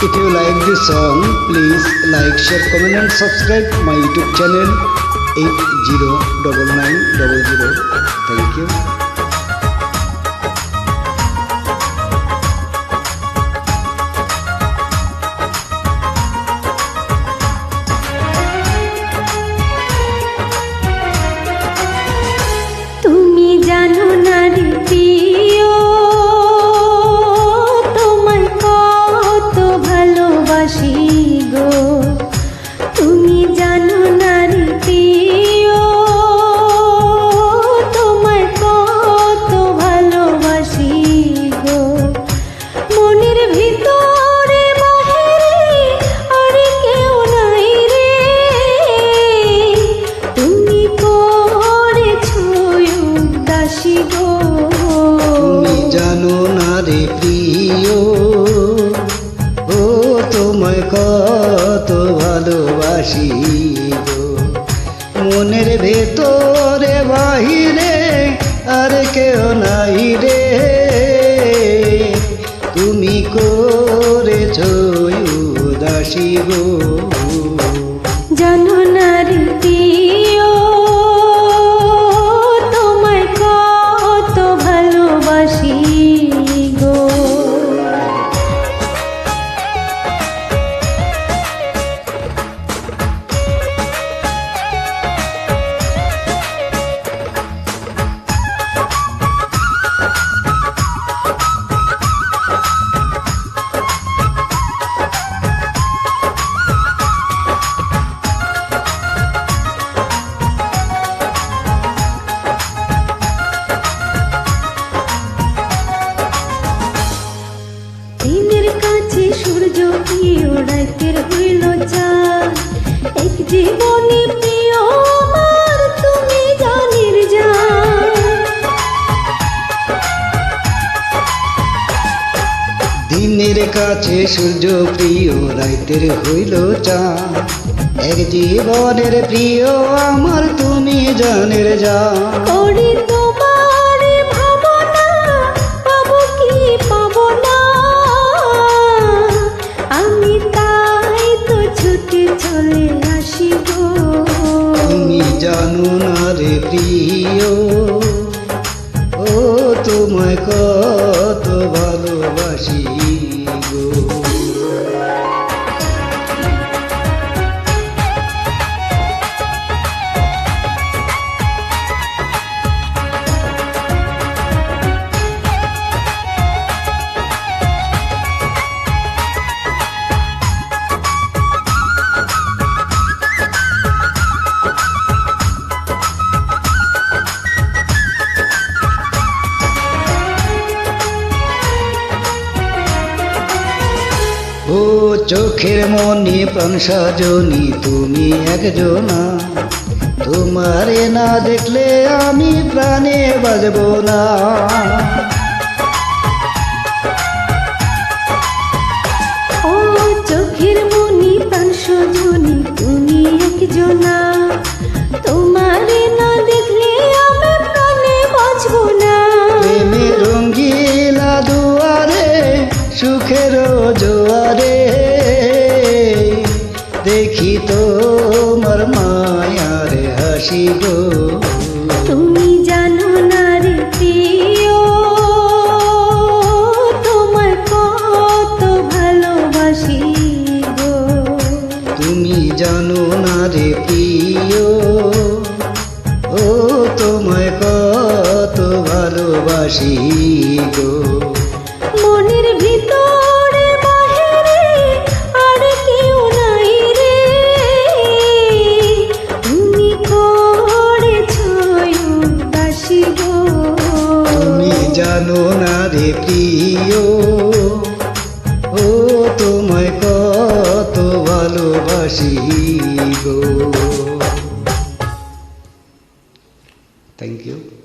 If you like this song, please like, share, comment and subscribe my YouTube channel 809900. Thank you. তোমায় কত ভালোবাসি মনের ভেতরে বাহিরে আর কেউ নাই রে। জীবনে প্রিয় আমার তুমি জানির জান। দিনের কাছে সূর্য প্রিয় রাইতের হইল চা এক জীবনের প্রিয় আমার তুমি জানের যা তোমায় চোখের মনি প্রাণ সাজনি তুমি একজনা। তোমারে না দেখলে আমি প্রাণে বাজব না। হাসি তুমি জানো না রে প্রিয় তোমায় কত ভালোবাসি গো। তুমি জানো না রে প্রিয় ও তোমায় কত ভালোবাসি গো। জানো না রে প্রিয়। ও তোমায় কত ভালোবাসি গো। Thank you